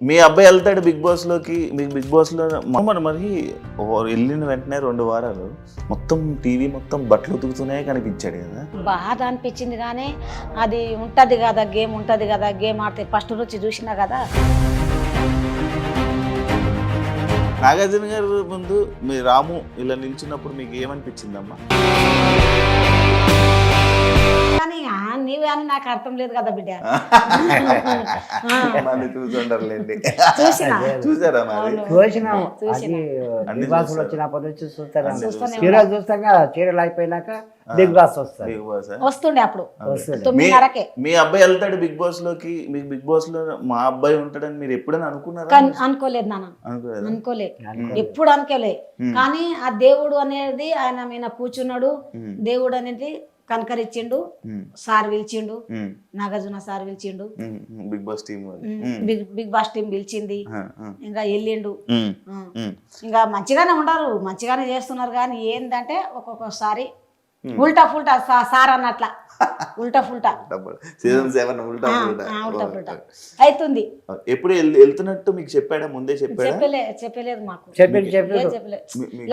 మీ అబ్బాయి వెళ్తాడు బిగ్ బాస్లోకి మీకు బిగ్ బాస్లో మరి వెళ్ళిన వెంటనే రెండు వారాలు మొత్తం టీవీ మొత్తం బట్టలు ఉతుకుతూనే కనిపించాడు కదా. బాధ అనిపించింది కానీ అది ఉంటుంది కదా గేమ్ ఉంటుంది కదా గేమ్ ఆడితే ఫస్ట్ నుంచి చూసినా కదా. నాగార్జున గారు ముందు మీ రాము ఇలా నిల్చున్నప్పుడు మీకు ఏమనిపించిందమ్మా? కానీ ఆ, నీవే అని నాకు అర్థం లేదు కదా బిడ్డ. మళ్ళీ చూసుంటారులేండి చూసినా? చూసారా మరి. చూసినాము. అన్ని చూస్తారు. వచ్చినప్పటి నుంచి చీరలు చూస్తాం కదా చీరలు అయిపోయినాక బిగ్ బాస్ వస్తారు వస్తుండే అప్పుడు. మీ మీ అబ్బాయి వెళ్తాడు బిగ్ బాస్లోకి. మీకు బిగ్ బాస్లో మా అబ్బాయి ఉంటాడని మీరు ఎప్పుడైనా అనుకున్నారా? కానీ అనుకోలేదు నాన్న. అనుకోలేదా? అనుకోలే అనుకో. ఎప్పుడు అనుకోలే. కానీ ఆ దేవుడు అనేది ఆయన మీద కూర్చున్నాడు. దేవుడు అనేది కనకరిచ్చిండు ఉమ్. సార్ పిలిచిండు. నాగార్జున సార్ పిలిచిండు. బిగ్ బాస్ టీం వాళ్ళు ఉమ్, ఉమ్. బిగ్ బిగ్ బాస్ టీం పిలిచింది. ఇంకా వెళ్ళిండు. ఇంకా మంచిగానే ఉండరు మంచిగానే చేస్తున్నారు కానీ ఏంటంటే ఒక్కొక్కసారి ఉల్టా ఫుల్టా సార్ అన్నట్ల. ఉల్టా ఫుల్టా. డబ్బులు. సీజన్ సెవెన్ ఉల్టా ఉల్టా. ఫుల్టా. అవుతుంది ఎప్పుడు వెళ్- వెళ్తున్నట్టు మీకు చెప్పాడా? ముందే చెప్పాడా? చెప్పలే చెప్పలేదు మాకు. చెప్పలేదు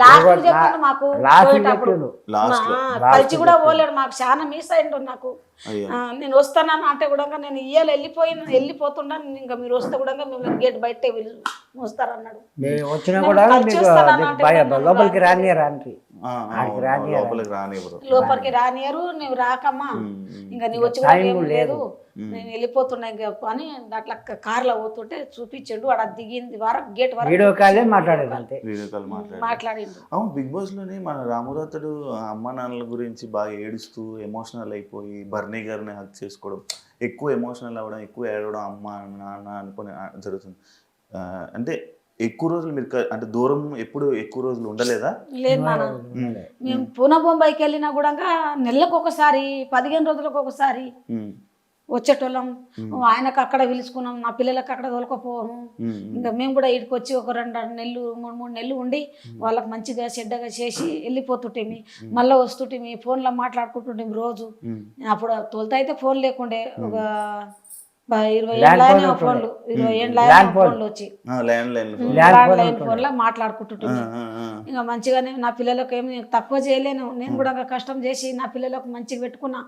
లాస్ట్ చెప్పిండు మాకు లాస్ట్ కలిసి కూడా పోలేడు మాకు. చాలా మిస్ అయిండు నాకు. నేను వస్తానని అంటే కూడా నేను ఇయ్యాలి వెళ్ళిపోయిన వెళ్ళిపోతున్నా. ఇంకా మీరు వస్తే కూడా మిమ్మల్ని గేట్ బయట వస్తారన్నాడు వచ్చినా కూడా లోపలికి. రాని రాని ఆడికి అవును, రానియరా? లోపలికి రానియరు నువ్వు రాకమ్మా. ఇంకా నీ వచ్చి లేదు. నేను వెళ్ళిపోతున్నా ఇంకా అని అట్లా కార్లో పోతుంటే చూపించిండు ఆడ దిగింది వరకు గేట్ వరకు వీడియో కాలే మాట్లాడేది అంతే. వీడియో కాల్ మాట్లాడి మాట్లాడిండు. అవును బిగ్ బాస్లోనే మన రామురాతుడు అమ్మ నాన్నల గురించి బాగా ఏడుస్తూ ఎమోషనల్ అయిపోయి బర్నీ గారిని హక్ చేసుకోవడం ఎక్కువ ఎమోషనల్ అవ్వడం ఎక్కువ ఏడవడం అమ్మ నాన్న అనుకుని జరుగుతుంది. ఆ, అంటే ఎక్కువ రోజులు మీరు అంటే దూరం ఎప్పుడు ఎక్కువ రోజులు ఉండలేదా? లేదు నాన్న. మేము. పూనా బొంబాయికి వెళ్ళినా కూడా నెలకు ఒకసారి పదిహేను రోజులకు ఒకసారి వచ్చేటోళ్ళం. ఆయనకు అక్కడ పిలుచుకున్నాం నా పిల్లలకు అక్కడ తోలుకపోము ఇంకా మేము కూడా ఇక్కడికి వచ్చి ఒక రెండు రెండు నెలలు మూడు మూడు నెలలు ఉండి వాళ్ళకి మంచిగా చెడ్డగా చేసి వెళ్ళిపోతుంటేమి. మళ్ళీ వస్తుంటేమి ఫోన్లో మాట్లాడుకుంటుంటేమి రోజు. అప్పుడు తొలుత అయితే ఫోన్ లేకుండే ఒక మాట్లాడుకుంటుంటుంది ఇంకా మంచిగానే నా పిల్లలకు ఏమి తక్కువ చేయలేను. నేను కూడా ఇంకా కష్టం చేసి నా పిల్లలకు మంచిగా పెట్టుకున్నా.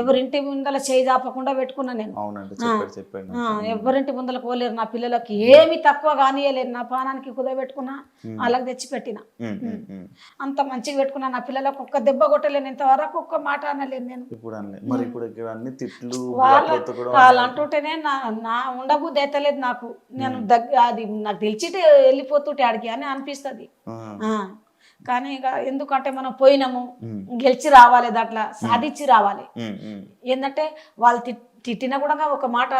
ఎవరింటి ముందల చేయి జాపకుండా పెట్టుకున్నా నేను. ఎవరింటి ముందల పోలేరు నా పిల్లలకి. ఏమి తక్కువ కానియలేదు. నా పానానికి కుదబెట్టుకున్నా వాళ్ళకి తెచ్చి పెట్టిన. అంత మంచిగా పెట్టుకున్నా నా పిల్లలకు. ఒక్క దెబ్బ కొట్టలేను. ఇంతవరకు ఒక్క మాట అనలేను నేను. ఇప్పుడు మరి ఇప్పుడు ఇక్కడ అన్ని తిట్లు వాళ్ళ బట్టలు అంటుంటేనే నా నా ఉండబుద్ధి అయితలేదు నాకు. నేను దగ్గర అది నాకు తెలిసిటే వెళ్ళిపోతుంటే ఆడికి అని అనిపిస్తుంది. కానీ ఇక ఎందుకంటే మనం పోయినాము గెలిచి రావాలి దాంట్లో సాధించి రావాలి. ఏంటంటే వాళ్ళు తిట్- తిట్టినా కూడా ఒక మాట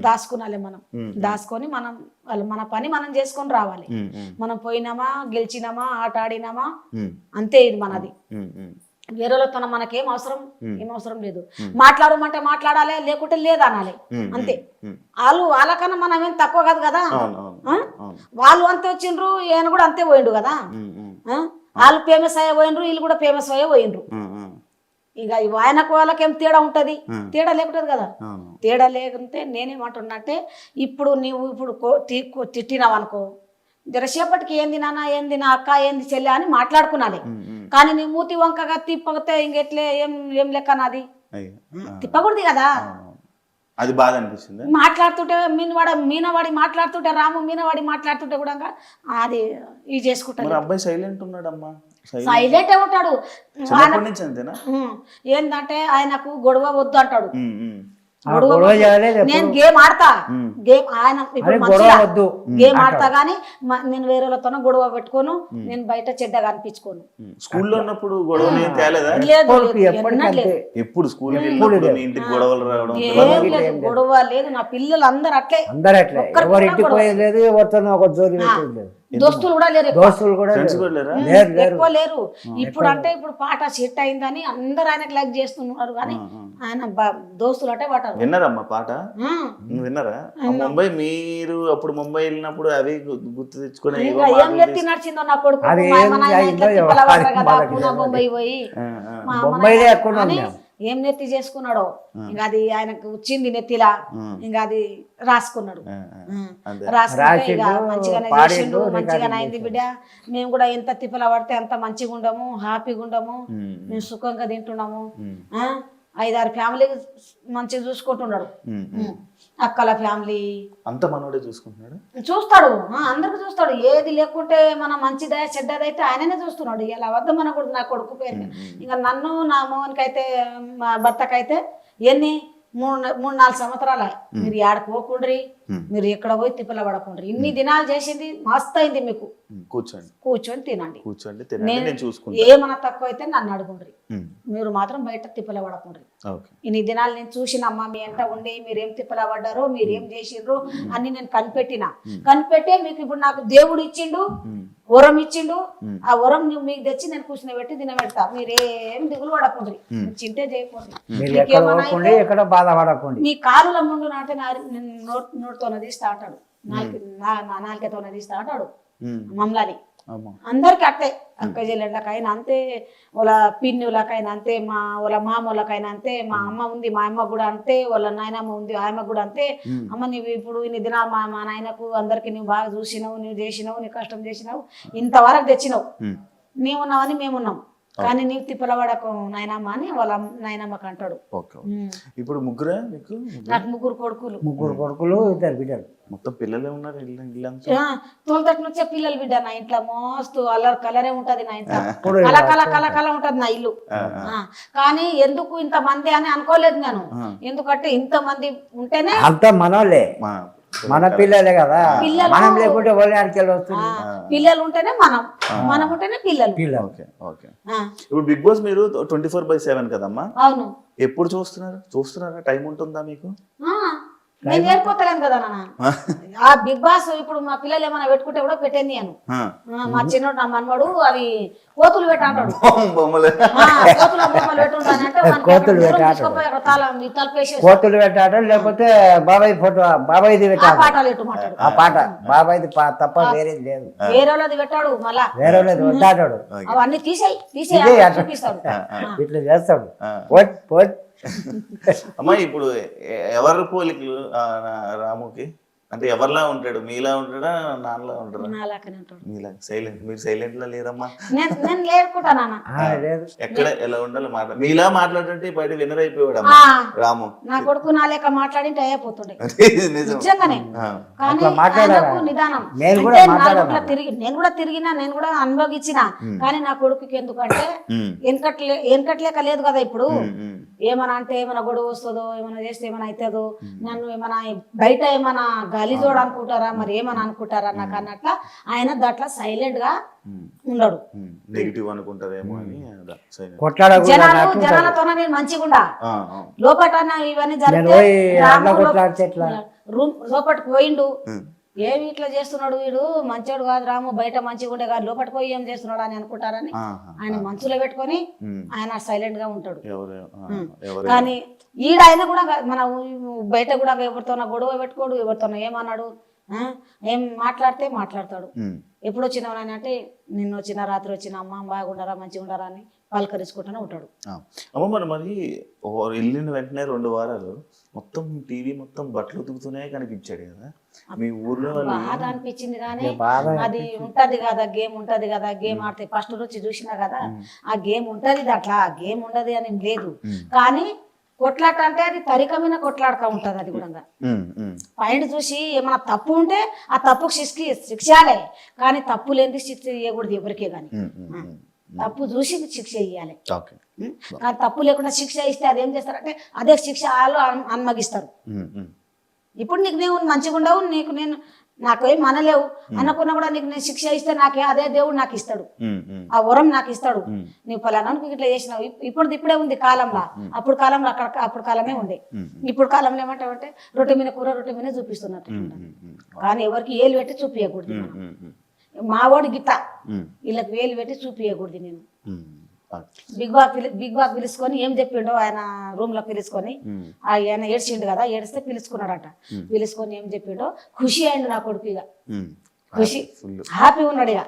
దాచుకునాలి మనం. దాచుకొని మనం వాళ్ళు మన పని మనం చేసుకొని రావాలి. మనం పోయినామా గెలిచినామా ఆట ఆడినామా? అంతే ఇది మనది. వేరేలతో మనకేం అవసరం. ఏం అవసరం లేదు. మాట్లాడమంటే మాట్లాడాలి లేకుంటే లేదు అనాలి ఉమ్, అంతే. వాళ్ళు వాళ్ళకన్నా మనం ఏం తక్కువ కాదు కదా? వాళ్ళు అంతే వచ్చిండ్రు ఈయన కూడా అంతే పోయిండు కదా? వాళ్ళు ఫేమస్ అయ్యే పోయినరు వీళ్ళు కూడా ఫేమస్ అయ్యే పోయినరు ఇక ఆయనకు వాళ్ళకేం తేడా ఉంటది. తేడా లేకుంటది కదా? తేడా లేకుంటే నేనేమంటున్నా అంటే ఇప్పుడు నీవు ఇప్పుడు తిట్టినావు అనుకో జరసేపటికి ఏంది నాన్న ఏంది నా అక్క ఏంది చెల్లె అని మాట్లాడుకున్నాలి. కానీ నీ మూతి వంకగా తిప్పగితే ఇంకెట్లే ఏం ఏం లెక్క నాది? తిప్పకూడదు కదా. అది బాధ అనిపిస్తుంది? మాట్లాడుతుంటే మీనవాడ మీనవాడి మాట్లాడుతుంటే రాము మీనవాడి మాట్లాడుతుంటే కూడా అది ఇది చేసుకుంటారు మరి అబ్బాయి సైలెంట్ ఉన్నాడమ్మా? సైలెంట్. సైలెంట్ ఉంటాడు. ఏందంటే ఆయనకు గొడవ వద్దు అంటాడు. గొడవ నేను. గేమ్ ఆడతా. గేమ్ ఆయన ఇప్పుడు గొడవ గేమ్ ఆడతా గానీ నేను వేరే వాళ్ళతోనో గొడవ పెట్టుకోను. నేను బయట చెడ్డగా అనిపించుకోను. స్కూల్లో ఉన్నప్పుడు లేదు. ఎప్పుడు ఇంటికి గొడవలు రావడం లేదు గొడవ లేదు. నా పిల్లలు అందరు అట్లే. అందరు అట్లే. ఒక్కరికి ఎవరు కూడా ఇంటికి గొడవ. పోయేది లేదు ఎవరితోనో ఒక జోలి లేదు. దోస్తులు కూడా లేరు ఎక్కువ. దోస్తులు కూడా ఫ్రెండ్స్ లేరు. కూడా లేరా లేరు లేరు ఎక్కువ లేరు ఇప్పుడు అంటే ఇప్పుడు పాట సెట్ అయిందని అందరు ఆయనకు లైక్ చేస్తున్నారు కానీ ఆ, ఆ. ఆయన బ- దోస్తులు అంటే పట్టారు విన్నారమ్మా పాట. నువ్వు విన్నారా ఆ ముంబై మీరు అప్పుడు ముంబై వెళ్ళినప్పుడు అవి గు- గుర్తు తెచ్చుకొని ఏవో ఇంకా ఏం మాటలు నెత్తి తీసి- నడిచిందో నా కొడుకు అది మా ఏం అమ్మ నాయన అయిందో ఇట్లా ఏమో, తిప్పల పడ్డారు అది కదా మనకి పూనా తెలియదు. బొంబాయి పోయి ఆ, ఆ. మా అమ్మ బొంబాయిలో నాయన ఎక్కడ అని ఉన్నాం ఏం నెత్తి చేసుకున్నాడో? ఇంకా అది ఆయనకు వచ్చింది నెత్తిలా. ఇంకా అది రాసుకున్నాడు. రాసుకుంటే ఇక మంచిగానే చేసిండు మంచిగానే అయింది బిడ్డ. మేము కూడా ఎంత తిప్పల పడితే అంత మంచిగా ఉండము హ్యాపీగా ఉండము. మేము. సుఖంగా తింటున్నాము? ఐదారు ఫ్యామిలీ మంచిగా చూసుకుంటున్నాడు. అక్కల ఫ్యామిలీ. అంత మనోడే చూసుకుంటున్నాడు? చూస్తాడు. అందరికి చూస్తాడు. ఏది లేకుంటే మన మంచిదా చెడ్డదైతే ఆయననే చూస్తున్నాడు. ఇలా వద్ద మన కొడుకు నా కొడుకు పేరు ఇంకా నన్ను నా మోహన్కైతే మా భర్తకైతే ఎన్ని? మూడు మూడు నాలుగు సంవత్సరాలు. మీరు ఏడకు పోకుండ్రి. మీరు ఎక్కడ పోయి తిప్పల పడకుండ్రి. ఇన్ని దినాలు చేసింది మస్తు అయింది మీకు కూర్చోండి. కూర్చొని తినండి. కూర్చోండి తినండి నేను- నేను చూసుకుంటా. ఏమన్నా తక్కువ అయితే నన్ను అడుగుండ్రి. మీరు మాత్రం బయట తిప్పల పడకుండ్రి. ఓకే. ఇన్ని దినాలు నేను చూసినమ్మా మీ ఎంట ఉండి మీరేం తిప్పల పడ్డారో మీరేం చేసిండ్రు అన్ని నేను కనిపెట్టిన. కనిపెట్టే మీకు ఇప్పుడు నాకు దేవుడు ఇచ్చిండు వరం ఇచ్చిండు. ఆ వరం నువ్వు మీకు తెచ్చి నేను కూర్చుని పెట్టి తినబెడతా. మీరేం దిగులు పడకుండ్రి. చింతే చేయకండి మీరు ఎక్కడ పోకండి ఎక్కడ బాధపడకండి. మీ కాలుల ముందు నాటే నా నోట్ నోటితో తీస్తా అంటాడు నాలుగు నా నా నాలుకతో తీస్తా అంటాడు ఉమ్, మమ్మల్ని అందరికి అట్టే అక్క చెల్లెళ్ళకైనా అంతే వాళ్ళ పిన్నులకైనా అంతే మా వాళ్ళ మామూలకైనా అంతే మా అమ్మ ఉంది మా అమ్మ కూడా అంతే వాళ్ళ నాయనమ్మ ఉంది ఆయమ్మ కూడా అంతే. అమ్మ నువ్వు ఇప్పుడు ఇన్ని దినాలు మా మా నాయనకు అందరికి నువ్వు బాగా చూసినావు నువ్వు చేసినావు నీ కష్టం చేసినావు ఇంతవరకు తెచ్చినావు. మేమున్నామని మేమున్నాం. కానీ నీవు తిప్పలవాడకు నాయనమ్మ అని వాళ్ళ నాయనమ్మకి అంటాడు. ఇప్పుడు ముగ్గురే మీకు? నాకు ముగ్గురు కొడుకులు. ముగ్గురు కొడుకులు ఇద్దరు బిడ్డలు. మొత్తం పిల్లలే ఉన్నారు ఇల్లు ఇల్లంతా? ఆ, తోలుతట్టు నుంచే పిల్లలు బిడ్డ నా ఇంట్లో. మోస్తు అల్లరి కలరే ఉంటది నా ఇంట్లో. కల కల కల కల ఉంటది నా ఇల్లు. కానీ ఎందుకు ఇంత మంది అని అనుకోలేదు నేను. ఎందుకంటే ఇంత మంది ఉంటేనే అంతా మనోళ్ళే. మా మన పిల్లలే కదా. పిల్లలు- మనం లేకుంటే వాళ్ళకి వస్తుంది? పిల్లలు ఉంటేనే మనం. మనం ఉంటేనే పిల్లలు. పిల్లలు. Okay okay. ఇప్పుడు బిగ్ బాస్ మీరు ట్వంటీ ఫోర్ బై సెవెన్ కదమ్మా? అవును. ఎప్పుడు చూస్తున్నారు? చూస్తున్నారా? టైం ఉంటుందా మీకు? నేను ఏర్పోతలేను కదా నాన్న. ఆ. బిగ్ బాస్ ఇప్పుడు మా పిల్లలు ఏమైనా పెట్టుకుంటే కూడా పెట్టేది నేను. మా చిన్నోడు నా మనవాడు అవి కోతులు పెట్ట అంటాడు. బొమ్మలే. ఆ, కోతుల కోతులు పెట్టాడు లేకపోతే బాబాయ్ ఫోటో బాబాయ్ది పెట్టాడు. ఆ పాట బాబాయ్ది తప్ప వేరేది లేదు. వేరే వాళ్ళది పెట్టాడు మళ్ళా. వేరే లేదు వద్దాటాడు అవన్నీ తీసేయి తీసేయి ఇట్లా చేస్తాడు. ఆ. పోట్ పోట్. అమ్మా ఇప్పుడు ఎవరి ఎవరు పోలికలు రాముకి? అంటే ఎవరిలా ఉంటాడు? మీలా ఉంటాడా? నాన్నలా ఉంటాడా? ఉంటాడు. మీలా? సైలెంట్. మీరు సైలెంట్ లా లేరమ్మా. నేను నేను లేకుంటా నాన్న. ఆ, లేదు. ఎక్కడ ఎలా ఉండాలి మాట్లా మీలా మాట్లాడుతుంటే బయట వినర్ అయిపోయాడు రాము. నా కొడుకు నా లేక మాట్లాడింటే అయిపోతుండే నిజంగానే. కానీ నిదానం. నేను కూడా అంటే మాట్లాడాను. నలుగుట్ల తిరిగి నేను కూడా తిరిగినా నేను కూడా అనుభవించిన కానీ నా కొడుకుకి ఎందుకంటే వెనకట్లే వెనకట్లేక లేదు కదా ఇప్పుడు. ఏమన్నా అంటే ఏమైనా గొడవ వస్తుందో ఏమైనా చేస్తే ఏమైనా అవుతుందో నన్ను ఏమైనా బయట ఏమైనా గలీజోడు అనుకుంటారా? మరి ఏమైనా అనుకుంటారా? నాకు అన్నట్ల ఆయన దాంట్లో సైలెంట్గా ఉండడు. నెగిటివ్ అనుకుంటారేమో అని జనాలు నేను మంచిగుండా. లోపట ఇవన్నీ నేను జరిగితే రాము లోపటికి పోయిండు. ఏమి ఇట్లా చేస్తున్నాడు వీడు? మంచోడు కాదు రాము బయట మంచిగా ఉండే కాదు లోపలికి పోయి ఏం చేస్తున్నాడు అని అనుకుంటారని. ఆయన మనసులో పెట్టుకొని. ఆయన సైలెంట్గా ఉంటాడు. కానీ ఈడ ఆయన కూడా మన బయట కూడా ఎవరితోనో గొడవ పెట్టుకోడు ఎవరితోనో ఏమన్నాడు? ఏం మాట్లాడితే మాట్లాడతాడు. ఎప్పుడు వచ్చినావు అంటే నిన్న వచ్చిన రాత్రి వచ్చిన అమ్మ బాగుండరా మంచిగా ఉండరా అని పలకరించుకుంటూనే ఉంటాడు. అమ్మ మరి మరి వెళ్ళిన వెంటనే రెండు వారాలు మొత్తం టీవీ మొత్తం బట్టలు ఉతుకుతూనే కనిపించాడు కదా? మీ ఊర్లో బాధ అనిపించింది కానీ అది ఉంటది కదా గేమ్ ఉంటది కదా గేమ్ ఆడితే ఫస్ట్ నుంచి చూసినా కదా ఆ గేమ్ ఉంటది దాంట్లో ఆ గేమ్ ఉండదు అని లేదు. కానీ కొట్లాట అంటే అది తరికమైన కొట్లాడక ఉంటది అది కూడా. పాయింట్ చూసి ఏమైనా తప్పు ఉంటే ఆ తప్పుకు శిక్ష శిక్షాలే. కానీ తప్పు లేనిది శిక్ష చేయకూడదు ఎవరికే కానీ. తప్పు చూసి శిక్ష ఇవ్వాలి కానీ తప్పు లేకుండా శిక్ష ఇస్తే అదేం చేస్తారంటే అదే శిక్ష వాళ్ళు అన్- అన్మగిస్తారు. ఇప్పుడు నీకు నేను మంచిగా ఉండవు నీకు నేను నాకు మనలేవు అనుకున్నా కూడా నీకు నేను శిక్ష ఇస్తే నాకే అదే దేవుడు నాకు ఇస్తాడు. ఆ వరం నాకు ఇస్తాడు. ఉమ్, నువ్వు ఫలానా నువ్వు ఇట్లా చేసినావు. ఇప్- ఇప్పుడు ఇప్పుడే ఉంది కాలంలో. అప్పుడు కాలంలో అక్కడ అప్పుడు కాలమే ఉంది ఉమ్, ఇప్పుడు కాలంలో ఏమంటావంటే రొట్టె మీద కూర రొట్టె మీద చూపిస్తున్నట్టు. కానీ ఎవరికి ఏలు పెట్టి చూపించకూడదు ఉమ్, ఉమ్, ఉమ్, మా వాడు గిట్ట వీళ్ళకి వేలు పెట్టి చూపించకూడదు నేను. బిగ్ పిలి బిగ్ బాస్ పిలుచుకొని ఏం చెప్పిండో ఆయన రూమ్లో పిలుచుకొని ఆయన ఏడ్చిండు కదా ఏడిస్తే పిలుచుకున్నాడట. పిలుచుకొని ఏం చెప్పిండో ఖుషి అయిండు నా కొడుకు ఇక. ఖుషి హ్యాపీ ఉన్నాడు ఇక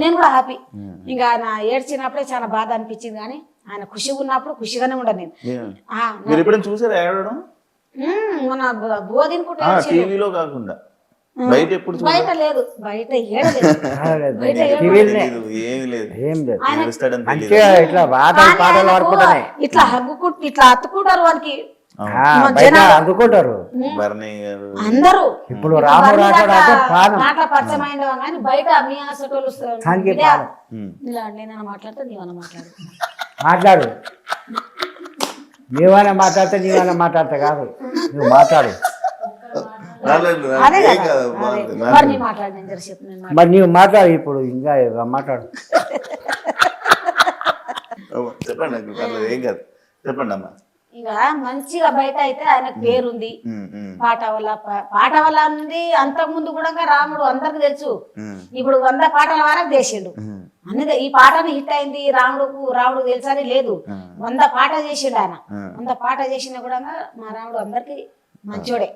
నేను కూడా హ్యాపీ. ఇంకా ఆయన ఏడ్చినప్పుడే చాలా బాధ అనిపించింది కానీ ఆయన ఖుషిగా ఉన్నప్పుడు ఖుషిగానే ఉండ నేను. చూసారా మన బువ తినుకుంటే ఆ, ఏడ్చిండు. టీవీలో కాకుండా. బయట ఎప్పుడు? బయట లేదు. బయట ఏమీ లేదు. మంచిగా ఇట్లా పాటలు ఇట్లా హగ్గుకుంటు ఇట్లా అత్తుకుంటారు జనాలు- అందుకుంటారు. అందరూ. ఇప్పుడు రాము రాజాడు అంటే ప్రాణం మాటల పరిచయం కానీ బయట మీ హాస్పిటల్ దానికి ప్రాణం ఉమ్. ఇలా నేను మాట్లాడితే నీవన్నా మాట్లాడు. మాట్లాడు. నీవైనా మాట్లాడితే నీవైనా మాట్లాడతా కాదు. నువ్వు మాట్లాడు. అదే కదా. మరి. నీ మాట్లాడు నేను జరిసేపు నేను మాట్లాడు. మరి నీవు మాట్లాడు ఇప్పుడు ఇంకా మాట్లాడు. చెప్పండి ఏం కాదు. చెప్పండి అమ్మా. ఇక మంచిగా బయట అయితే ఆయనకు పేరుంది. పాట వల్ల పాట వల్ల ఉంది అంతకు ముందు కూడా రాముడు అందరికి తెలుసు. ఇప్పుడు వంద పాటల వరకు చేసిండు. అన్నది ఈ పాటని హిట్ అయింది రాముడుకు రాముడు తెలుసని లేదు. వంద పాట చేసిండు ఆయన. వంద పాట చేసినా కూడా మా రాముడు అందరికి మంచోడే.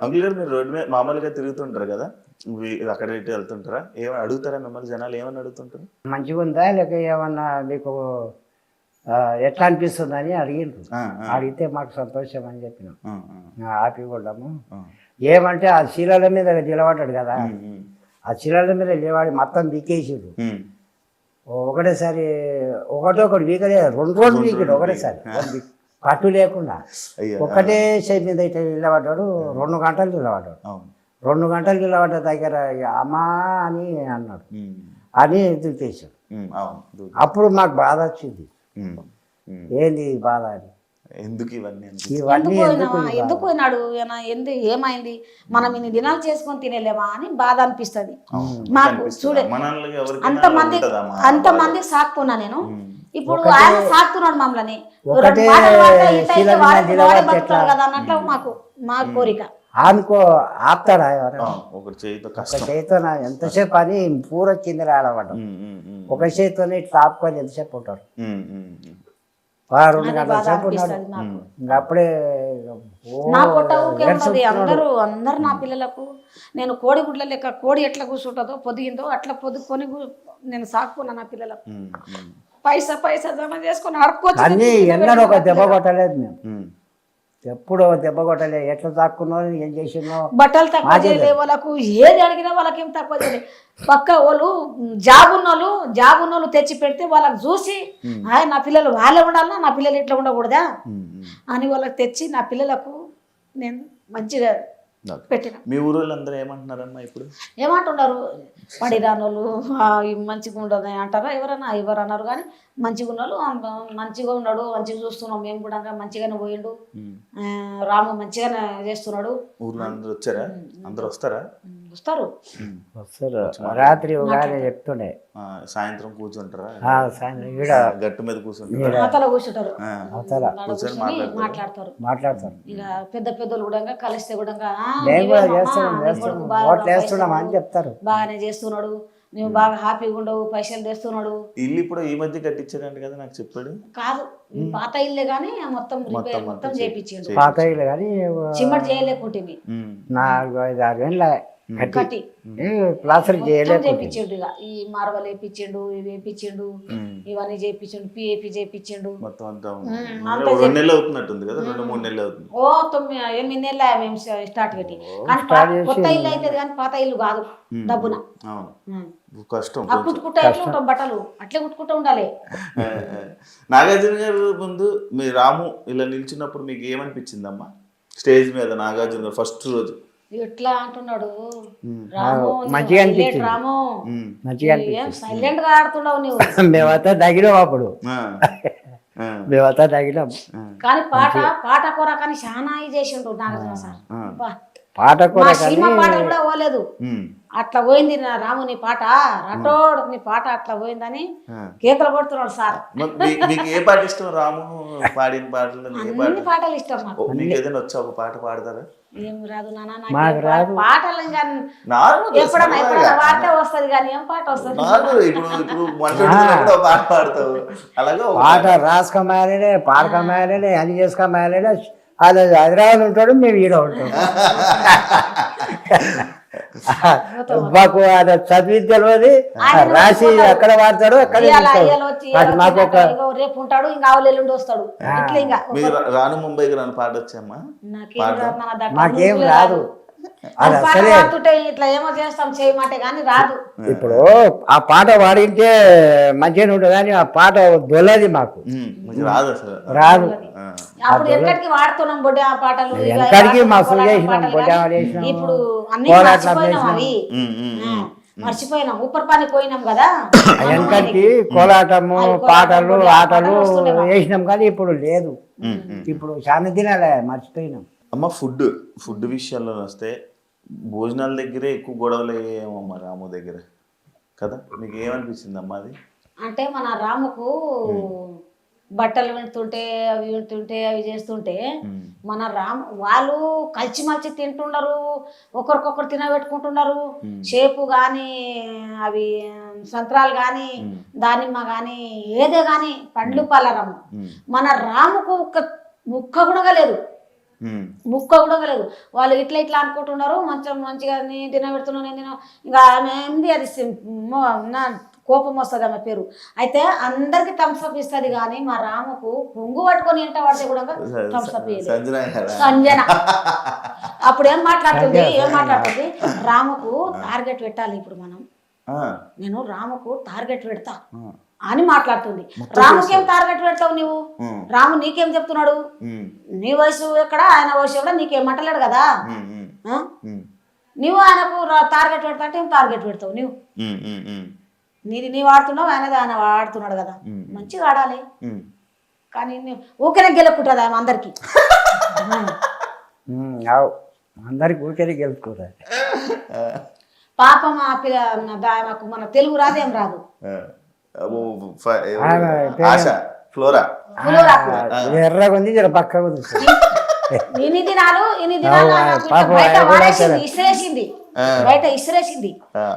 అంకుల్ గారు మీరు రోడ్డు మీద మామూలుగా తిరుగుతుంటారు కదా? అక్కడ ఇటు వెళ్తుంటారా? ఏమని అడుగుతారా మిమ్మల్ని జనాలు? ఏమని అడుగుతుంటారు? మంచిగా ఉందా? లేక ఏమన్నా మీకు ఎట్లా అనిపిస్తుంది అని అడిగిండ్రు. అడిగితే మాకు సంతోషం అని చెప్పినాం. హ్యాపీగా ఆ. ఏమంటే ఆ శీలల మీద నిలబడ్డాడు కదా? ఆ శీలల మీద నిలబడి మొత్తం దిక్కేసిండు ఉమ్, ఒకటేసారి ఒకటొకటి వీకలే రెండు రోజులు వీకెడు ఒకటేసారి. పట్టు లేకుండా. ఒకటే సైడ్ మీద ఇట్లా నిలబడ్డాడు రెండు గంటలు నిలబడ్డాడు. అవును. రెండు గంటలు నిలబడ్డ దగ్గర అమ్మా అని అన్నాడు. ఉమ్, అని దిక్కేసాడు ఉమ్, అవును. దూ- అప్పుడు మాకు బాధ వచ్చింది. ఉమ్. ఏంది బాధ అని? ఎందుకు ఇవన్నీ ఇవన్నీ ఎందుకు ఎందుకు? ఎందుకు పోయినాడు ఈయన ఎందు ఏమైంది? మనం ఇన్ని దినాలు చేసుకొని తినేలేమా అని బాధ అనిపిస్తుంది. మాకు చూడే అంతమంది అంతమందికి సాకుతున్నా నేను? ఇప్పుడు ఆయన సాకుతున్నాడు మమ్మల్ని. కదా అన్నట్లు మాకు మా కోరిక. ఆనుకో ఆపుతాడా ఒకటి చేయితో చేతితో ఎంతసేపు అని పూర కింద ఉమ్, ఉమ్, ఒక చేతితోనే ఇట్లా ఆపుకొని ఎంతసేపు ఉంటాడు? రెండు గంటల సేపు ఉన్నాడు. అప్పుడే నా పొట్ట ఊకే. అందరూ అందరు నా పిల్లలకు నేను కోడి గుడ్ల లెక్క కోడి ఎట్లా కూర్చుంటుందో పొదిగిందో అట్లా పొదుకొని నేను సాకుకున్నా నా పిల్లలకు. పైసా పైసా జమ చేసుకొని అన్నీ ఎన్నడూ ఒక దెబ్బ కొట్టలేదు మేము. ఎప్పుడు దెబ్బ కొట్టలేదు ఎట్లా దాక్కున్నావు ఏం చేసినావు? బట్టలు తక్కువ చేయలే వాళ్ళకు. ఏది అడిగినా వాళ్ళకి ఏం తక్కువ చేయలేదు పక్క వాళ్ళు జాబ్ ఉన్న వాళ్ళు జాబ్ ఉన్న వాళ్ళు తెచ్చి పెడితే వాళ్ళకి చూసి "ఆయ్, నా పిల్లలు వాళ్ళే ఉండాలా నా పిల్లలు ఇట్లా ఉండకూడదా. అని వాళ్ళకి తెచ్చి నా పిల్లలకు నేను మంచిగా. పెట్టిన. మీ ఊరు వాళ్ళందరూ ఏమంటున్నారమ్మా ఇప్పుడు? ఏమంటున్నారు? పడి రానోళ్ళు "ఆ, ఇవి మంచిగా ఉండదు అంటారా? ఎవరన్నా ఎవరు అన్నారు కానీ మంచిగా ఉన్నాడు మంచిగా ఉన్నాడు మంచిగా చూస్తున్నాం మేము కూడా మంచిగానే పోయిండు. రాము మంచిగానే చేస్తున్నాడు. ఊర్లో అందరూ వచ్చారా? అందరూ వస్తారా? వస్తారు. వస్తారు రాత్రి ఒక ఆయన చెప్తుండే. ఆ, సాయంత్రం కూర్చుంటారా? ఆ, సాయంత్రం ఈడ గట్టు మీద కూర్చుంటారా? మాతలో కూర్చుంటారు. ఆ, అవతల. మాట్లాడతారు? మాట్లాడతారు. ఇక పెద్ద పెద్దలు కూడా కలిస్తే కూడా "ఆ, మేము కూడా నీవేమమ్మా, చేస్తున్నాం. అని చెప్తారు. బాగానే చేస్తున్నాడు. నువ్వు బాగా హ్యాపీగా ఉండవు పైసలు తెస్తున్నాడు. ఇల్లు ఇప్పుడు ఈ మధ్య కట్టించారంట కదా నాకు చెప్పాడు. కాదు పాత ఇల్లే కానీ మొత్తం రిపేర్ మొత్తం చేయించిండు పాత ఇల్లు కానీ చిమ్మటి చేయలేకుంటుంది ఉమ్, నాలుగు ఐదు ఆరు ఏళ్ళ కట్టి. ప్లాస్టర్ ఇక. ఈ మార్వల్ వేపించిండు ఇవి వేపించిండు. ఇవన్నీ చేపించిండు పిఏపి చేపించిండు. మొత్తం అంతా ఉమ్, ఉంది. అంతా రెండు నెలలు అవుతున్నట్టుంది కదా రెండు మూడు నెలలు అవుతుంది. ఓ తొమ్మిది ఎనిమిది నెలలు మేము స్టార్ట్ పెట్టి కానీ కొత్త ఇల్లు అవుతుంది కానీ పాత ఇల్లు కాదు డబ్బున. కష్టం కుట్టుకుంటా ఎట్లా ఉంటాం బట్టలు? అట్లే కుట్టుకుంటూ ఉండాలి. నాగార్జున గారు ముందు మీ రాము ఇలా నిల్చున్నప్పుడు మీకు ఏమనిపించిందమ్మా? స్టేజ్ మీద నాగార్జున గారు ఫస్ట్ రోజు. ఎట్లా అంటున్నాడు. రాము మంచిగా అనిపించింది. రాము? మంచిగా ఏం సైలెంట్గా ఆడుతున్నావు నువ్వు మేమంతా తగినాం అప్పుడు. మేమంతా తగినాం కానీ పాట పాట కూర కానీ చాలా ఇది చేసిండు నాగార్జున సార్. పాట కానీ సినిమా పాట కూడా పోలేదు. అట్లా పోయింది నా రాము నీ పాట రటోడ్ నీ పాట అట్లా పోయిందని. కేకలు కొడుతున్నాడు సార్ మీకు ఏ పాట ఇష్టం రాము పాడిన పాటలు అన్ని పాటలు ఇష్టం మీకు ఏదైనా వచ్చా ఒక పాట పాడతారా ఏం రాదు. పాటలు ఎప్పుడన్నా ఎప్పుడన్నా పాడితే వస్తుంది కానీ ఏం పాట వస్తుంది ఇప్పుడు ఇప్పుడు పాట పాడతావు అలాగే పాట రాసుకోమాలే పాడకమాలే అని చేసుకోమాలే వాళ్ళు హైదరాబాద్ ఉంటాడు మేము ఈడ ఉంటాం మాకు అది చదివి తెలియదు రాసి. ఎక్కడ వాడతాడు వచ్చి అది మాకు ఒక రేపు ఉంటాడు ఇంకా ఆవులు వస్తాడు. రాను ముంబైకి రాను పాట వచ్చామ్మా నాకేం రాదు, నా దగ్గర మాకేం ఊపిరే రాదు అది అది పాట అసలే. పాడుతుంటే ఇట్లా ఏమో చేస్తాం చేయమంటే కానీ రాదు. ఇప్పుడు ఆ పాట వాడింటే మంచిగా ఉంటుంది కానీ ఆ పాట దొల్లది మాకు. రాదు అసలు. రాదు. ఆ. అప్పుడు ఎక్కడికి వాడుతున్నాం బొడ్డి ఆ పాటలు? ఇవి వెనకడికి వాడుతున్నాం, మస్తు కోలాటం చేసినాం, పాటలు బొడ్డు కానీ? చేసినాం, ఇప్పుడు అన్ని కోలాటం మర్చిపోయినాం చేసినాం. అవి. ఉమ్, ఉమ్, ఆ, ఉమ్. మర్చిపోయినాం ఉప్పర్ పని పోయినాం కదా? వెనకడికి కోలాటము పాటలు ఆటలు? వేసినాం కానీ ఇప్పుడు లేదు. ఇప్పుడు చాలా దినాలే మర్చిపోయినాం. అమ్మ ఫుడ్ ఫుడ్ విషయాల్లో వస్తే భోజనాల దగ్గరే ఎక్కువ గొడవలు అయ్యేమో అమ్మ రాము దగ్గర. కదా? మీకు ఏమనిపించింది అమ్మా అది? అంటే మన రాముకు బట్టలు వింటుంటే అవి వింటుంటే అవి చేస్తుంటే మన రామ్ వాళ్ళు కలిసిమలిసి తింటున్నారు ఒకరికొకరు తినబెట్టుకుంటున్నారు. షేపు కానీ అవి సంత్రాలు కానీ. దానిమ్మ కానీ ఏదే కానీ పండ్లు పలరము. ఉమ్, మన రాముకు ఒక ముక్క కూడా లేదు. ముక్క కూడా లేదు వాళ్ళు ఇట్లా ఇట్లా అనుకుంటున్నారు మంచిగా మంచిగా నేను తినబెడుతున్నాను నేను తిన ఇంకా ఆమె ఏంది అది నా కోపం వస్తుంది ఆమె పేరు. అయితే అందరికి థమ్స్అప్ ఇస్తుంది కానీ మా రాముకు పొంగు పట్టుకొని ఎంట పడితే కూడా థమ్స్అప్ సంజన అప్పుడు ఏం మాట్లాడుతుంది? ఏం మాట్లాడుతుంది? రాముకు టార్గెట్ పెట్టాలి ఇప్పుడు మనం. ఆ, నేను రాముకు టార్గెట్ పెడతా. అని మాట్లాడుతుంది. రాముకేం టార్గెట్ పెడతావు నువ్వు రాము నీకేం చెప్తున్నాడు? నీ వయసు ఎక్కడ? ఆయన వయసు ఎక్కడ? నీకేం అంటలేడు కదా? నువ్వు ఆయనకు టార్గెట్ పెడతా అంటే ఏం టార్గెట్ పెడతావు నువ్వు నీది నీ వాడుతున్నావు ఆయనది ఆయన వాడుతున్నాడు కదా. మంచిగా ఆడాలి. కానీ నీ- ఊరికనే గెలుపుకుంటుంది ఆమె అందరికి. అందరికి ఊరికే గెలుచుకోరాదు పాపం ఆ పిల్ల మన తెలుగు రాదేం రాదు. ఆశ ఫ్లోరా. ఎర్రగా ఉంది జర పక్కగా ఉంది. ఇన్ని దినాలు ఇన్ని దినాలు బయట వాడేసింది. ఇసిరేసింది. బయట ఇసిరేసింది.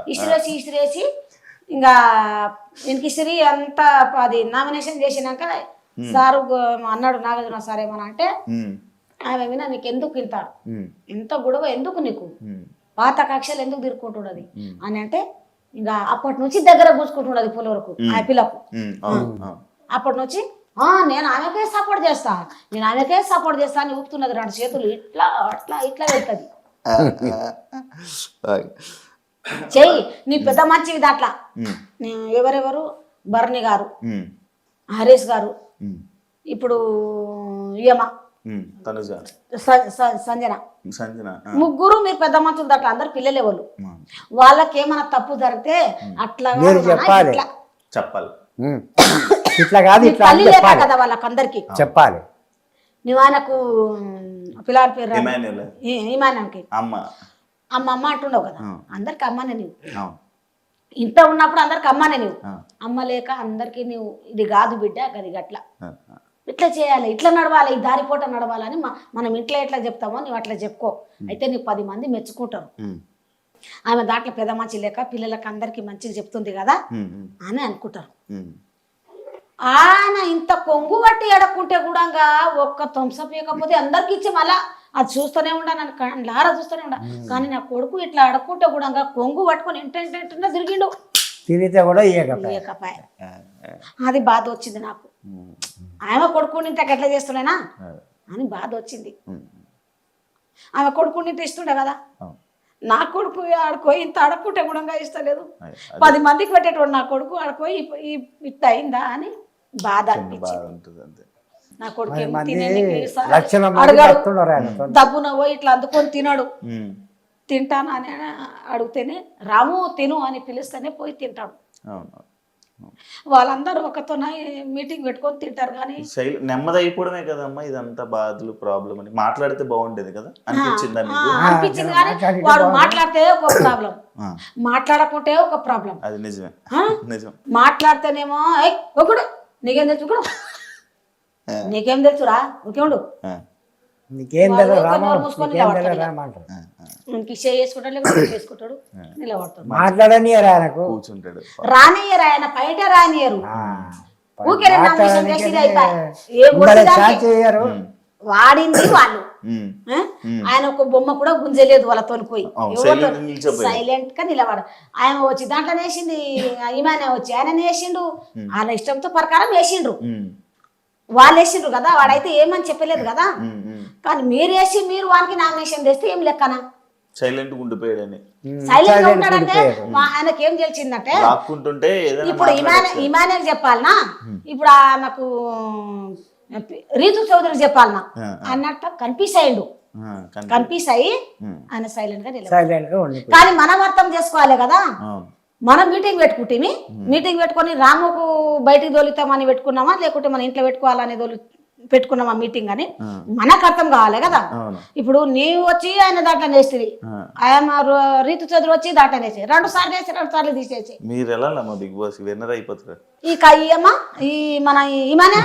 ఇసిరేసి ఇసిరేసి ఇంకా ఇంక ఇసిరి అంతా అది నామినేషన్ చేసినాక సారు అన్నాడు నాగార్జున సార్ ఏమన్నా అంటే ఆమె విన నీకు ఎందుకు ఇంత ఎంత గొడవ ఎందుకు నీకు? పాత కక్షలు ఎందుకు తిరుక్కుంటున్నది. అని అంటే ఇంకా అప్పటి నుంచి దగ్గర కూర్చుకుంటున్నది పులవరకు ఆ పిల్లకు. అప్పటి నుంచి ఆ నేను ఆమెకే సపోర్ట్ చేస్తా. నేను ఆమెకే సపోర్ట్ చేస్తా అని ఊపుతున్నది రెండు చేతులు ఇట్లా అట్లా ఇట్లా వెళ్తుంది. చెయ్యి నీ పెద్ద మంచివి దాంట్లో. ఉమ్, నీ- ఎవరెవరు? భరణి గారు హరీష్ గారు. ఇప్పుడు యమ తనుజ. సంజన. సంజన ముగ్గురు మీరు పెద్ద మంచులు దాంట్లో అందరు పిల్లలే వాళ్ళు. ఆ, వాళ్ళకి ఏమైనా తప్పు జరిగితే అట్లా చెప్పాలి. ఇట్లా. చెప్పాలి. ఇట్లా కాదు ఇట్లా కదా వాళ్ళకందరికి. చెప్పాలి. నువ్వు ఆయనకు పిల్లల పేరు ఈమాన్యానికి అమ్మ. అమ్మ అమ్మ అంటుండవు కదా. అందరికి అమ్మనే నీవు. అవును. ఇంత ఉన్నప్పుడు అందరికి అమ్మనే నీవు. అమ్మ లేక అందరికి నీవు ఇది కాదు బిడ్డ అది గట్ల. ఇట్లా చేయాలి ఇట్లా నడవాలి ఈ దారిపోట నడవాలని మనం ఇంట్లో ఎట్లా చెప్తామో నువ్వు అట్లా చెప్పుకో. అయితే నీకు పది మంది మెచ్చుకుంటారు. ఆమె దాంట్లో పెద్ద మంచి లేక పిల్లలకి అందరికీ మంచిగా చెప్తుంది కదా? అని అనుకుంటారు. ఆయన ఇంత కొంగు పట్టి ఎడక్కుంటే కూడా ఒక్క థమ్సప్ ఇవ్వకపోతే అందరికి ఇచ్చి మళ్ళా అది చూస్తూనే ఉండా నన్ను లారా చూస్తూనే ఉండా. కానీ నా కొడుకు ఇట్లా అడక్కుంటే కూడా కొంగు పట్టుకొని ఇంటెంటే తిరిగిండు తిరిగితే కూడా ఇయ్యకపోయా అది బాధ వచ్చింది నాకు. ఆమె కొడుకుని ఇంత ఎట్లా చేస్తున్నానా ఆ, అని బాధ వచ్చింది. ఆమె కొడుకుని ఇంత ఇస్తుండే కదా. నా కొడుకు ఆడుకోయి ఇంత అడక్కుంటే కూడా ఇస్తలేదు పది మందికి పెట్టేటోడు నా కొడుకు ఆడుకోయి ఇట్ట అయిందా అని బాధ అనిపించింది. నా కొడుకు. దబ్బున పోయి ఇట్లా అందుకొని తినడు. తింటాను అని అడిగితేనే రాము తిను అని పిలిస్తేనే పోయి తింటాడు. వాళ్ళందరూ ఒకతో మీటింగ్ పెట్టుకొని తింటారు కానీ శైలి నెమ్మది అయిపోవడమే కదమ్మా ఇదంతా బాధలు ప్రాబ్లం అని. మాట్లాడితే బాగుండేది కదా? అనిపించిందా అనిపించింది కానీ వాడు. మాట్లాడితే ఒక ప్రాబ్లం. మాట్లాడకుంటే ఒక ప్రాబ్లం. అది నిజమే? నిజం. మాట్లాడితేనేమో "ఏయ్, ఒకడు నీకేం తెలుసు. నీకేం తెలుసురా? ఒకే ఉండు. నీకేం చేసుకుంటాడు నిలబడతాడు. మాట్లాడనియరు ఆయనకు? కూర్చుంటాడు. రానియరు ఆయన బయట రానియరు వాడింది వాళ్ళు. ఆయన ఒక బొమ్మ కూడా గుంజలేదు వాళ్ళతో పోయి. సైలెంట్గా నిలబడ ఆయన వచ్చి దాంట్లో వేసింది ఈమానే వచ్చి ఆయన వేసిండు వాళ్ళ ఇష్టంతో ప్రకారం వేసిండ్రు. వాళ్ళు వేసిండ్రు కదా వాడైతే ఏమని చెప్పలేదు కదా. కానీ మీరు వేసి మీరు వానికి నామినేషన్ తెస్తే ఏం లెక్కనా? సైలెంట్గా ఉండిపోయాడని. సైలెంట్గా ఉంటాడంటే మా- ఆయనకి ఏం తెలిసిందంటే ఇప్పుడు ఇమానే చెప్పాలనా? ఇప్పుడు ఆమెకు రీతు చౌదరికి చెప్పాలనా? అన్నట్టు కన్ఫ్యూజ్ అయ్యిండు కన్ఫ్యూజ్ అయ్యి ఆయన సైలెంట్గా కానీ మనం అర్థం చేసుకోవాలి కదా. మనం మీటింగ్ పెట్టుకుంటే మీటింగ్ పెట్టుకొని రాముకు బయటికి దొలుతామని పెట్టుకున్నామా? లేకుంటే మన ఇంట్లో పెట్టుకోవాలని దొలి పెట్టుకున్నామా మీటింగ్ అని? మనకు అర్థం కావాలి కదా? ఇప్పుడు నీవు వచ్చి ఆయన దాంట్లో వేస్తుంది ఆ. ఆయన రీతు చదువు వచ్చి దాంట్లో వేసి రెండు సార్లు వేసి రెండు సార్లు తీసేసి. మీరు వెళ్ళాలమ్మా బిగ్ బాస్ విన్నర్ అయిపోతారు. ఈ కయ్యమ్మ ఈ మన ఈమెనే?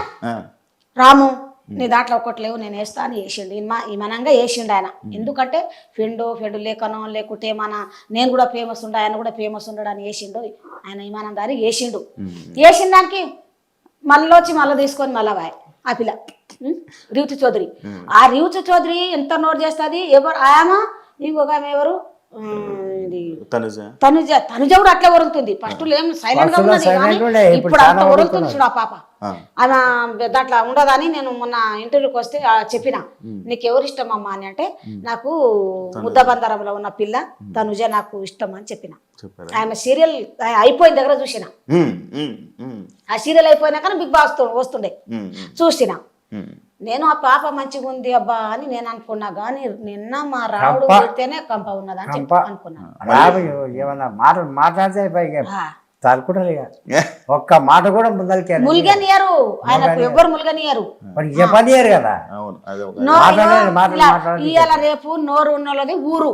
రాము. నీ దాంట్లో ఒకటి లేవు నేను వేస్తా అని వేసిండు. ఇమా ఇమనంగా వేసిండు ఆయన. ఎందుకంటే ఫెండు ఫెండు లేకనో లేకుంటే మన నేను కూడా ఫేమస్ ఉండ ఆయన కూడా ఫేమస్ ఉండడు అని వేసిండు. ఆయన ఇమానం దారి వేసిండు. వేసిన దానికి మళ్ళీ వచ్చి మళ్ళీ తీసుకొని మళ్ళా వాయ్. ఆ పిల్ల? రివుతి చౌదరి. ఆ రివుతి చౌదరి ఎంత నోట్ చేస్తుంది? ఎవరు ఆమె ఇంకొక ఆమె ఎవరు? తనుజ. తనుజ. తనుజ కూడా అట్లే ఒరుగుతుంది ఫస్ట్ ఏం సైలెంట్గా ఉన్నది ఇప్పుడు అంత ఒరుగుతుంది. చూడు ఆ పాప. ఆ, ఆమె దాంట్లో ఉండదని నేను మొన్న ఇంటర్వ్యూకి వస్తే ఆ చెప్పిన. నీకు ఎవరు ఇష్టం అమ్మా అని అంటే నాకు ముద్దబందరంలో ఉన్న పిల్ల తనుజ నాకు ఇష్టం అని చెప్పిన. ఆమె సీరియల్ అయిపోయిన దగ్గర చూసిన. ఆ సీరియల్ అయిపోయినాక బిగ్ బాస్ తో- వస్తుండే. చూసిన. నేను ఆ పాప మంచిగా ఉంది అబ్బా అని నేను అనుకున్నా కానీ నిన్న మా రావుడు కంప. పెడితేనే కంప ఉన్నదని చెప్పి కంప. అనుకున్నా. రాబు ఏమన్నా మాట మాట్లాడితే ఇక ఒక్క మాట కూడా ముందరికి ములిగనియరు. ఆయనకు ఎవ్వరు ములిగనియరు. చెప్పనియరు కదా. ఇవాళ రేపు నోరు ఉన్నోళ్ళది ఊరు.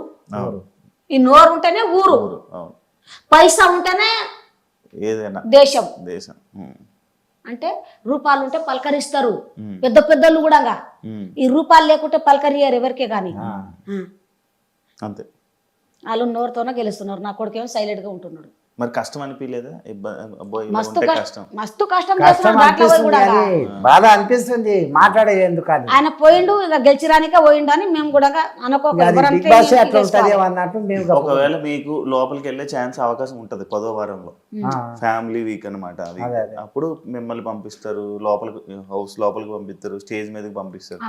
ఈ నోరు ఉంటేనే ఊరు. పైసా ఉంటేనే ఏదైనా దేశం. దేశం. అంటే రూపాయలు ఉంటే పలకరిస్తారు. పెద్ద పెద్దలు కూడా ఈ రూపాయలు లేకుంటే పలకరియరు ఎవరికే కానీ. అంతే. వాళ్ళు నోరుతోనే గెలుస్తున్నారు. నా కొడుకేమో సైలెంట్గా ఉంటున్నాడు. మరి కష్టం అనిపించలేదా మస్తు కష్టం. మస్తు కష్టం కష్టం అనిపిస్తుంది బాధ అనిపిస్తుంది. మాట్లాడేది ఎందుకు అది ఆయన పోయిండు ఇక గెలిచిరానికే పోయిండు అని మేము కూడా ఒకవేళ మీకు లోపలికి వెళ్ళే ఛాన్స్ అవకాశం ఉంటది పదో వారంలో. ఫ్యామిలీ వీక్ అన్నమాట అది. అప్పుడు మిమ్మల్ని పంపిస్తారు లోపలికి హౌస్ లోపలికి పంపిస్తారు స్టేజ్ మీదకి పంపిస్తారు.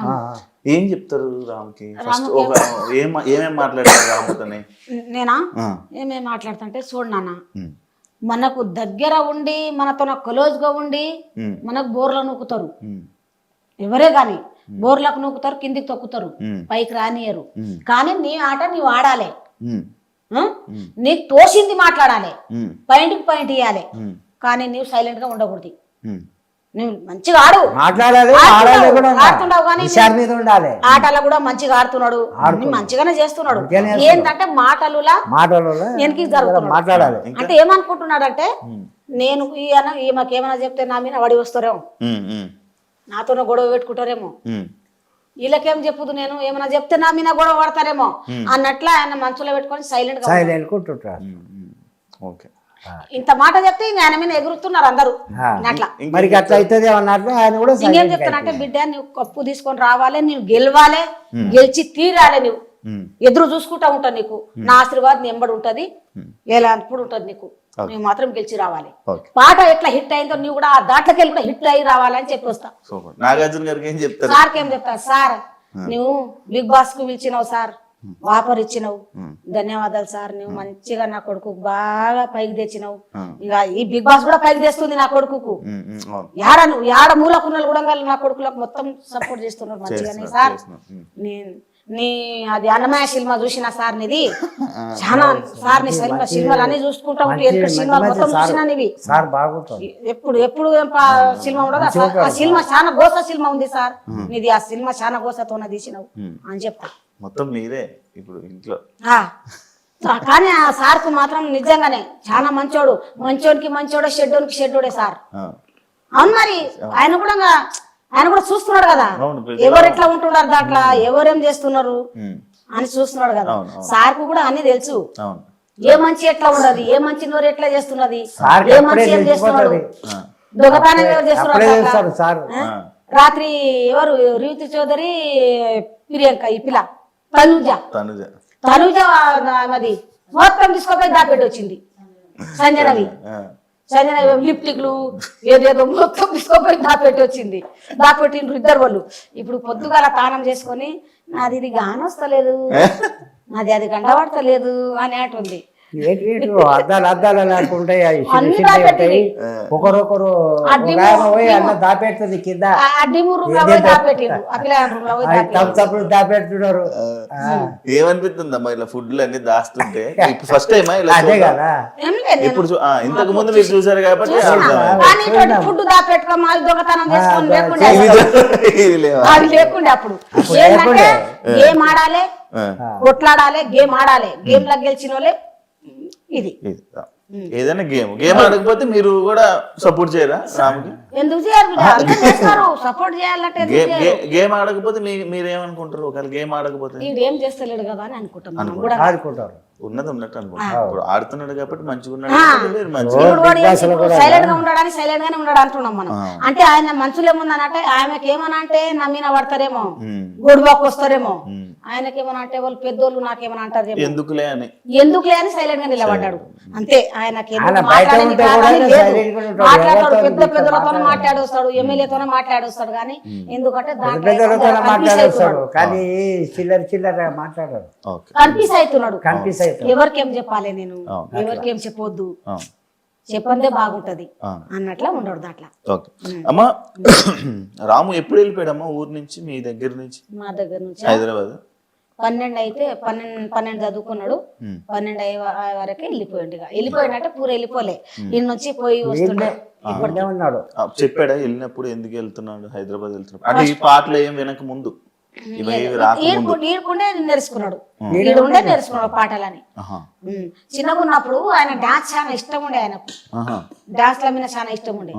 ఏం చెప్తారు రామ్కి? ఫస్ట్ ఒక ఏమేం మాట్లాడారు రాముతోని? నేనా? ఏమేమి మాట్లాడుతుంటే చూడు నాన్న. మనకు దగ్గర ఉండి మనతో క్లోజ్గా ఉండి మనకు బోర్లో నూకుతారు. ఎవరే కానీ బోర్లకు నూకుతారు కిందికి తొక్కుతారు పైకి రానియరు. కానీ నీ ఆట నీవు ఆడాలి నీకు తోసింది మాట్లాడాలి. పాయింట్కి పాయింట్ ఇవ్వాలి కానీ నీవు సైలెంట్గా ఉండకూడదు. నువ్వు మంచిగా ఆడు. మాట్లాడాలి కానీ హుషారు మీద ఉండాలి. ఆటలో కూడా మంచిగా ఆడుతున్నాడు. మంచిగానే చేస్తున్నాడు. ఏంటంటే మాటలులా మాటలలో వెనక్కి మాట్లాడాలి. అంటే ఏమనుకుంటున్నాడంటే నేను ఈయన ఈమెకి ఏమైనా చెప్తే నా మీద వడి వస్తారేమో. నాతోనే గొడవ పెట్టుకుంటారేమో. వీళ్ళకేం చెప్పుదు నేను ఏమైనా చెప్తే నా మీద గొడవ పడతారేమో అన్నట్లు ఆయన మనసులో పెట్టుకొని సైలెంట్. సైలెంట్. ఓకే. ఇంత మాట చెప్తే ఇంక ఆయన మీద ఎగురుతున్నారు అందరూ. ఆ. అట్లా. మరి అట్లా అవుతుంది అన్నట్లు ఆయన కూడా ఇంకేం చెప్తానంటే బిడ్డ నువ్వు కప్పు తీసుకొని రావాలి నువ్వు గెలవాలి గెలిచి తీరాలి నువ్వు. ఎదురు చూసుకుంటా ఉంటా నీకు. నా ఆశీర్వాదం ఎంబడి ఉంటది. ఎలాంటి ఉంటది నీకు. నువ్వు మాత్రం గెలిచి రావాలి. పాట ఎట్లా హిట్ అయిందో నువ్వు కూడా ఆ దాంట్లోకి వెళ్ళి కూడా హిట్ అయ్యి రావాలని చెప్పి వస్తా. సూపర్. నాగార్జున గారికి ఏం చెప్తారు? సార్కి ఏం చెప్తా సార్ నువ్వు బిగ్ బాస్కు పిలిచినావు సార్. ఆఫర్ ఇచ్చినావు ధన్యవాదాలు సార్ నువ్వు మంచిగా నా కొడుకు బాగా పైకి తెచ్చినావు. ఇక ఈ బిగ్ బాస్ కూడా పైకి తెస్తుంది నా కొడుకుకు. యాడ నువ్వు యాడ మూలకున్న కూడా నా కొడుకులకు మొత్తం సపోర్ట్ చేస్తున్నారు మంచిగానే సార్. నేను నీ అది అన్నమయ్య సినిమా చూసిన సార్ నీది. చాలా సార్. నీ సినిమా సినిమాలు అన్ని చూసుకుంటా ఉంటే సినిమా మొత్తం. చూసినా నీవి? ఎప్పుడు ఎప్పుడు సినిమా ఉండదు ఆ సినిమా చాలా గోస సినిమా ఉంది సార్. నీది ఆ సినిమా చాలా గోసతోన తీసినావు. అని చెప్తా. మొత్తం మీరే ఇప్పుడు ఇంట్లో. ఆ, కానీ ఆ సార్కు మాత్రం నిజంగానే చాలా మంచోడు. మంచోడికి మంచోడే షెడ్డోనికి షెడ్డోడే సార్. అవును మరి ఆయన కూడా ఆయన కూడా చూస్తున్నాడు కదా. ఎవరు ఎట్లా ఉంటున్నారు దాంట్లో ఎవరేం చేస్తున్నారు అని చూస్తున్నాడు కదా. అవును. సార్కు కూడా అన్ని తెలుసు. ఏ మంచి ఎట్లా ఉన్నది ఏ మంచి నోరు ఎట్లా చేస్తున్నది ఏ మంచి ఏం చేస్తున్నాడు దొంగతనం ఎవరు చేస్తున్నారు సార్. రాత్రి ఎవరు రీతి చౌదరి ప్రియాంక ఈ పిల్ల. తనుజ. తనుజ. తనుజ అది మొత్తం తీసుకుపోయి దాపెట్టి వచ్చింది. సంజయ్ రవి. లిప్టిక్లు ఏదేదో మొత్తం తీసుకుపోయి దాపెట్టి వచ్చింది. దాపెట్టిండ్రు ఇద్దరు వాళ్ళు. ఇప్పుడు పొద్దుగాల తానం చేసుకొని నాది ఇది గానొస్తలేదు. నాది అది గండబడతలేదు అని అంటుంది. ఏంటి అద్దాలు అద్దాలు చిన్న చిన్నవి ఉంటాయి. ఒకరొకరు పోయి అన్న దాపెడుతుంది కింద. దాపెడుతున్నారు. ఏమనిపిస్తుంది అమ్మా ఇలా ఫుడ్లు అన్ని దాస్తుంటే? ఇప్పుడు ఫస్ట్ టైమా ఇలా అదే? కదా. ఇప్పుడు ఇంతకు ముందు మీరు చూసారు కాబట్టి ఫుడ్ దొంగతనం లేకుండా అప్పుడు. గేమ్ ఆడాలి కొట్లాడాలి గేమ్ ఆడాలి. గేమ్ లా గెలిచిన వాళ్ళే ఇది. ఏదైనా గేమ్. గేమ్ ఆడకపోతే మీరు కూడా సపోర్ట్ చేయరా రాముకి? ఎందుకు చేస్తారు. సపోర్ట్ చేయాలంటే గేమ్ ఆడకపోతే మీరేమనుకుంటారు? ఒకవేళ గేమ్ ఆడకపోతే? ఏం చేస్తలేడు కదా అని అనుకుంటాం ఆడుకుంటారు. ఉన్నది ఉన్నట్టు ఇప్పుడు ఆడుతున్నాడు కాబట్టి మంచిగా ఉన్నాడు సైలెంట్గా ఉండడానికి సైలెంట్ గానే ఉన్నాడు అంటున్నాం మనం. అంటే ఆయన మనసులో ఏముందనంటే ఆమెకి ఏమన్నా అంటే నా మీద పడతారేమో గొడవకు వస్తారేమో ఉమ్. ఆయనకేమన్నా అంటే వాళ్ళు పెద్దోళ్ళు నాకేమన్నా అంటారేమో ఎందుకులే అని. ఎందుకులే అని సైలెంట్గా నిలబడ్డాడు. అంతే ఆయనకి. మాట్లాడతాడు పెద్ద పెద్దలతో. మాట్లాడొస్తాడు ఎమ్మెల్యేతోనే మాట్లాడొస్తాడు కానీ ఎందుకంటే దాంట్లో. కానీ చిల్లర చిల్లర మాట్లాడారు ఓకే. కన్ఫ్యూజ్ అవుతున్నాడు. కన్ఫ్యూజ్ అవుతాడు ఎవరికేం చెప్పాలి నేను. ఎవరికేం చెప్పొద్దు? చెప్పందే బాగుంటది. అన్నట్లా ఉండడు దాంట్లో ఓకే. అమ్మా రాము ఎప్పుడు వెళ్ళిపోయాడమ్మా ఊరు నుంచి మీ దగ్గర నుంచి? మా దగ్గర నుంచి? హైదరాబాద్. పన్నెండు అయితే పన్నెండు పన్నెండు చదువుకున్నాడు. పన్నెండు అయ్యే వరకే వెళ్ళిపోయాడు ఇక. వెళ్ళిపోయినట్టే పూర వెళ్ళిపోలే. ఈ నుంచి పోయి వస్తుండే ఉన్నాడు. చెప్పాడా? వెళ్ళినప్పుడు ఎందుకు వెళ్తున్నాడు? హైదరాబాద్ వెళ్తున్నాడు అంటే ఈ పాటలు ఏం వెనక ముందు. ఈడుకుండే నేర్చుకున్నాడు. ఈడు ఉండే నేర్చుకున్నాడు పాటలని. చిన్నగా ఉన్నప్పుడు ఆయన డాన్స్ చాలా ఇష్టం ఉండే ఆయనకు. డాన్స్ ల మీద చాలా ఇష్టం ఉండే.